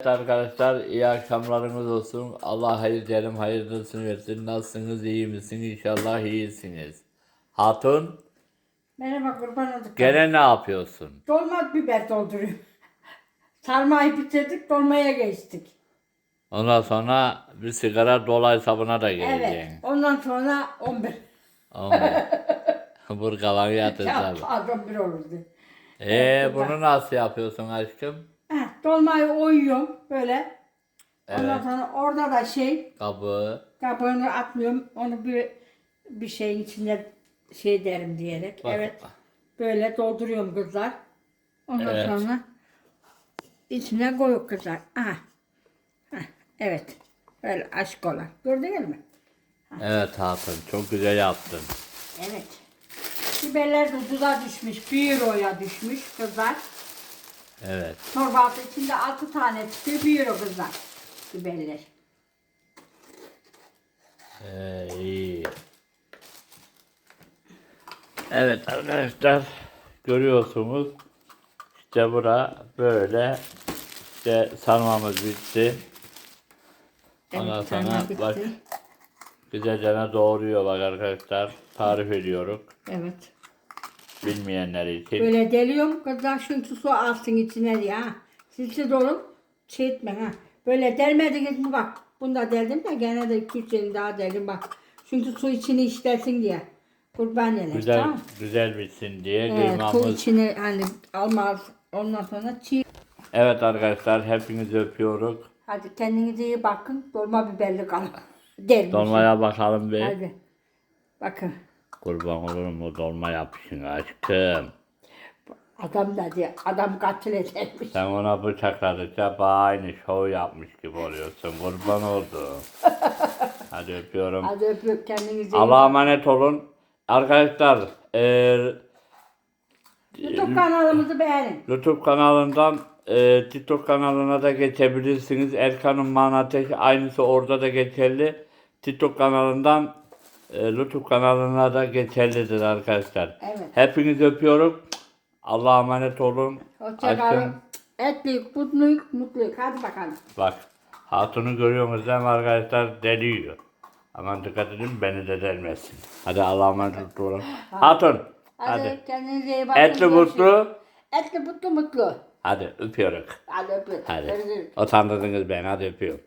Evet arkadaşlar iyi akşamlarınız olsun. Allah hayır diyelim hayırlısını versin. Nasılsınız iyi misiniz? İnşallah iyisiniz. Hatun Merhaba kurban olduk. gene ne yapıyorsun? Dolma biber dolduruyorum. Sarmayı bitirdik dolmaya geçtik. Ondan sonra bir sigara dolay sabuna da Evet. geleceksin. Ondan sonra 11. Ama Vur kalan yat Ya, hesabı. pardon bir olurdu. Ee bunu nasıl yapıyorsun aşkım? Dolmayı oyuyorum böyle. Ondan Evet. sonra orada da şey Kabı. kabuğunu atmıyorum. Onu bir bir şeyin içinde şey derim diyerek. Bak. Evet. Böyle dolduruyorum kızlar. Ondan Evet. sonra içine koyup kızlar. Aha. Evet. Böyle aşk olan. Gördünüz mü? Evet Hatun çok güzel yaptın. Evet. Biberler de duza düşmüş. Bir euroya düşmüş kızlar. Evet. Torba altı içinde altı tane çıkıyor. Euro kızlar. Biberler. Ee, iyi. Evet arkadaşlar görüyorsunuz işte bura böyle işte sarmamız bitti. Ondan Evet, sonra bak güzelce doğruyor bak arkadaşlar tarif ediyoruz Evet. Bilmeyenler için. Böyle deliyorum. Kızlar çünkü su alsın içine diye ha. Sizi dolun. Şey etme ha. Böyle delmediniz mi bak. Bunu da deldim de gene de iki üç daha deldim bak. Çünkü su içini işlesin diye. Kurban neler Güzel tamam güzel bitsin diye Evet, su kıymamız. içini hani almaz. Ondan sonra çiğ. Evet arkadaşlar hepinizi öpüyoruz. Hadi kendinize iyi bakın. Dolma biberli kalın. Derim. Dolmaya bakalım bir. Hadi. Bakın. Kurban olurum o dolma yapışın aşkım. Adam da diye adam katil edermiş. Sen ona bıçakladıkça bana aynı şov yapmış gibi oluyorsun. Kurban oldum. Hadi öpüyorum. Hadi öpüyorum kendinize iyi Allah'a emanet olun. Arkadaşlar eğer YouTube kanalımızı beğenin. YouTube kanalından e, TikTok kanalına da geçebilirsiniz. Erkan'ın manateşi aynısı orada da geçerli. TikTok kanalından e, YouTube kanalına da geçerlidir arkadaşlar. Evet. Hepinizi öpüyorum. Allah'a emanet olun. Hoşçakalın. Etlik, mutluluk, mutluluk. Hadi bakalım. Bak hatunu görüyorsunuz değil mi arkadaşlar deliyor. Aman dikkat edin beni de delmesin. Hadi Allah'a emanet olun. Hatun Hadi, hadi. kendinize iyi bakın. Etli mutlu. Etli mutlu mutlu. Hadi öpüyoruz. Hadi öpüyorum. Hadi. Görüşürüz. Utandırdınız beni hadi öpüyorum.